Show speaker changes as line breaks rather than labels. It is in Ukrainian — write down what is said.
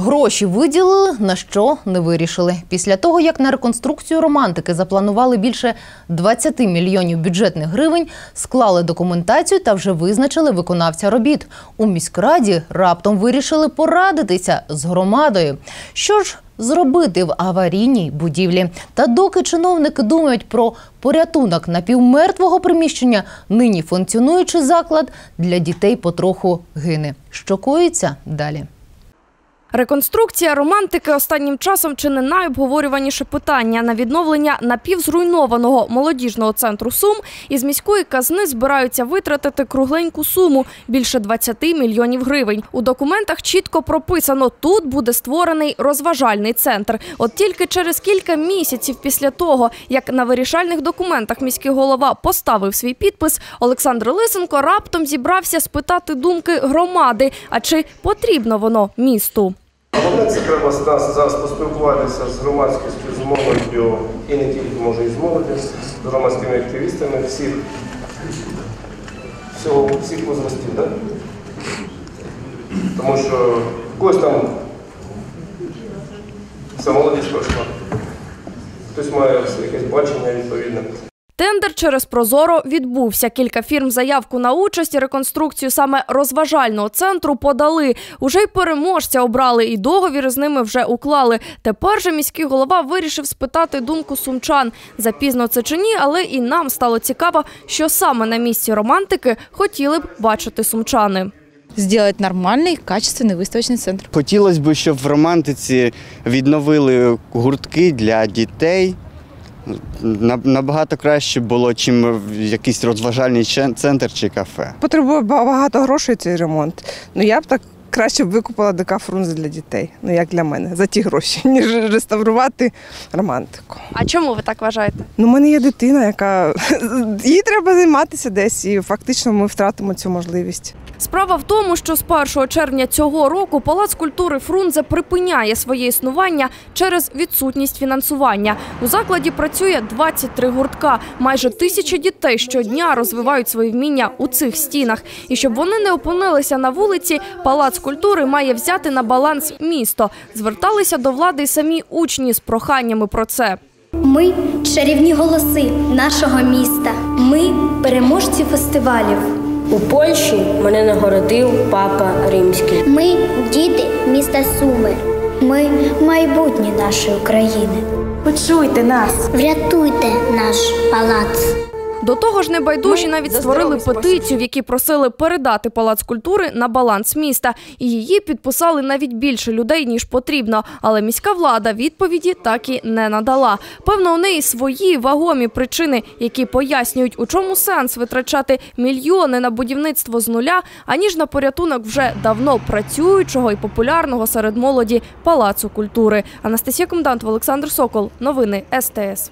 Гроші виділили, на що не вирішили. Після того, як на реконструкцію романтики запланували більше 20 мільйонів бюджетних гривень, склали документацію та вже визначили виконавця робіт. У міськраді раптом вирішили порадитися з громадою. Що ж зробити в аварійній будівлі? Та доки чиновники думають про порятунок напівмертвого приміщення, нині функціонуючий заклад для дітей потроху гине. Що коїться далі?
Реконструкція романтики останнім часом чи не найобговорюваніше питання на відновлення напівзруйнованого молодіжного центру Сум із міської казни збираються витратити кругленьку суму більше 20 мільйонів гривень. У документах чітко прописано, тут буде створений розважальний центр. От тільки через кілька місяців після того, як на вирішальних документах міський голова поставив свій підпис, Олександр Лисенко раптом зібрався спитати думки громади. А чи потрібно воно місту?
Головне, це треба зараз, поспілкуватися з громадськістю, з молоддю і не тільки може і з молоді, з громадськими активістами всіх, всього, всіх возрастів, да? Тому що когось там це молодіж пройшла. Хтось має якесь бачення відповідне.
Тендер через Прозоро відбувся. Кілька фірм заявку на участь і реконструкцію саме розважального центру подали. Уже й переможця обрали, і договір з ними вже уклали. Тепер же міський голова вирішив спитати думку сумчан. Запізно це чи ні, але і нам стало цікаво, що саме на місці романтики хотіли б бачити сумчани.
сделать нормальный, качественный выставочный центр.
Хотілося б, щоб в романтиці відновили гуртки для дітей. На- Набагато краще було, чим якийсь розважальний центр чи кафе.
Потребує багато грошей цей ремонт. Ну я б так краще б викупила ДК Фрунзе для дітей. Ну як для мене, за ті гроші, ніж реставрувати романтику.
А чому ви так вважаєте?
Ну, у мене є дитина, яка їй треба займатися десь, і фактично ми втратимо цю можливість.
Справа в тому, що з 1 червня цього року Палац культури Фрунзе припиняє своє існування через відсутність фінансування. У закладі працює 23 гуртка. Майже тисячі дітей щодня розвивають свої вміння у цих стінах. І щоб вони не опинилися на вулиці, Палац культури має взяти на баланс місто. Зверталися до влади й самі учні з проханнями про це.
Ми чарівні голоси нашого міста. Ми переможці фестивалів.
У Польщі мене нагородив папа римський.
Ми діти міста Суми. Ми майбутнє нашої України. Почуйте нас, врятуйте наш палац.
До того ж, небайдужі навіть створили петицію, в якій просили передати палац культури на баланс міста. І її підписали навіть більше людей ніж потрібно. Але міська влада відповіді так і не надала. Певно, у неї свої вагомі причини, які пояснюють, у чому сенс витрачати мільйони на будівництво з нуля, аніж на порятунок вже давно працюючого і популярного серед молоді палацу культури. Анастасія Комдант, Олександр Сокол. Новини СТС.